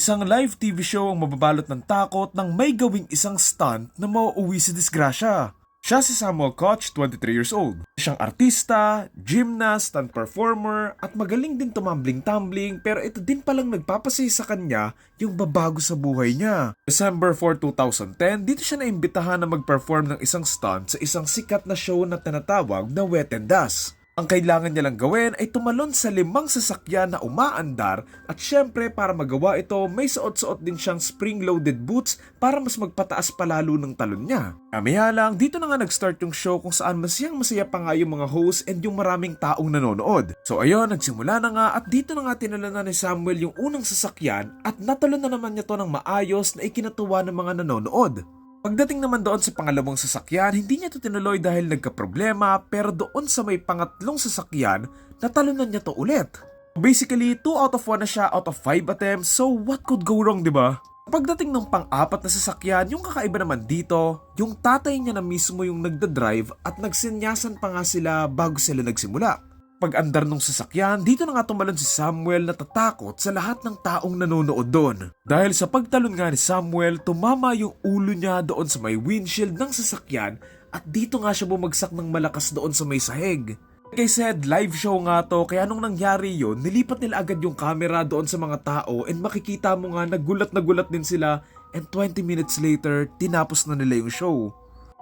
Isang live TV show ang mababalot ng takot nang may gawing isang stunt na mauuwi si disgrasya. Siya si Samuel Koch, 23 years old. Siyang artista, gymnast, stunt performer, at magaling din tumambling-tumbling pero ito din palang nagpapasaya sa kanya yung babago sa buhay niya. December 4, 2010, dito siya naimbitahan na mag-perform ng isang stunt sa isang sikat na show na tinatawag na Wet and Dust. Ang kailangan niya lang gawin ay tumalon sa limang sasakyan na umaandar at syempre para magawa ito may suot-suot din siyang spring-loaded boots para mas magpataas palalo ng talon niya. Kamiya lang, dito na nga nag-start yung show kung saan masayang masaya pa nga yung mga host and yung maraming taong nanonood. So ayun, nagsimula na nga at dito na nga tinalanan ni Samuel yung unang sasakyan at natalon na naman niya to ng maayos na ikinatuwa ng mga nanonood. Pagdating naman doon sa pangalawang sasakyan, hindi niya to tinuloy dahil nagka-problema pero doon sa may pangatlong sasakyan, natalunan niya to ulit. Basically, 2 out of 1 na siya out of 5 attempts, so what could go wrong, di ba? Pagdating ng pang-apat na sasakyan, yung kakaiba naman dito, yung tatay niya na mismo yung nagda-drive at nagsinyasan pa nga sila bago sila nagsimula. Pag andar nung sasakyan, dito na nga tumalon si Samuel na tatakot sa lahat ng taong nanonood doon. Dahil sa pagtalon nga ni Samuel, tumama yung ulo niya doon sa may windshield ng sasakyan at dito nga siya bumagsak ng malakas doon sa may sahig. I said, live show nga to, kaya nung nangyari yun, nilipat nila agad yung camera doon sa mga tao and makikita mo nga nagulat na gulat din sila and 20 minutes later, tinapos na nila yung show.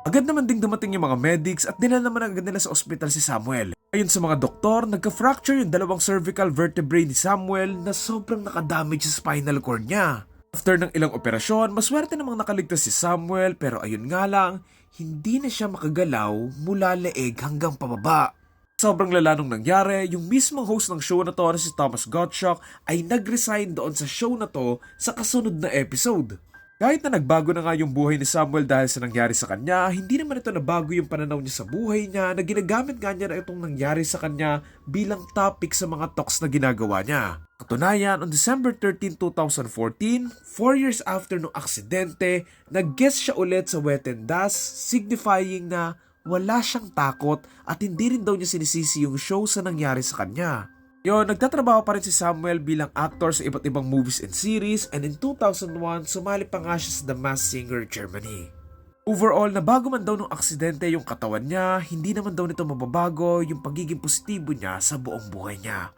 Agad naman ding dumating yung mga medics at dinala naman agad nila sa ospital si Samuel. Ayon sa mga doktor, nagka-fracture yung dalawang cervical vertebrae ni Samuel na sobrang nakadamage sa spinal cord niya. After ng ilang operasyon, maswerte namang nakaligtas si Samuel pero ayun nga lang, hindi na siya makagalaw mula leeg hanggang pababa. Sobrang lala nung nangyari, yung mismong host ng show na to na si Thomas Gottschalk ay nag-resign doon sa show na to sa kasunod na episode. Kahit na nagbago na nga yung buhay ni Samuel dahil sa nangyari sa kanya, hindi naman ito nabago yung pananaw niya sa buhay niya na ginagamit nga niya na itong nangyari sa kanya bilang topic sa mga talks na ginagawa niya. Katunayan, on December 13, 2014, 4 years after nung aksidente, nag-guest siya ulit sa Wet and Dust, signifying na wala siyang takot at hindi rin daw niya sinisisi yung show sa nangyari sa kanya. Yo, nagtatrabaho pa rin si Samuel bilang actor sa iba't ibang movies and series and in 2001, sumali pa nga siya sa The Masked Singer Germany. Overall, na bago man daw nung aksidente yung katawan niya, hindi naman daw nito mababago yung pagiging positibo niya sa buong buhay niya.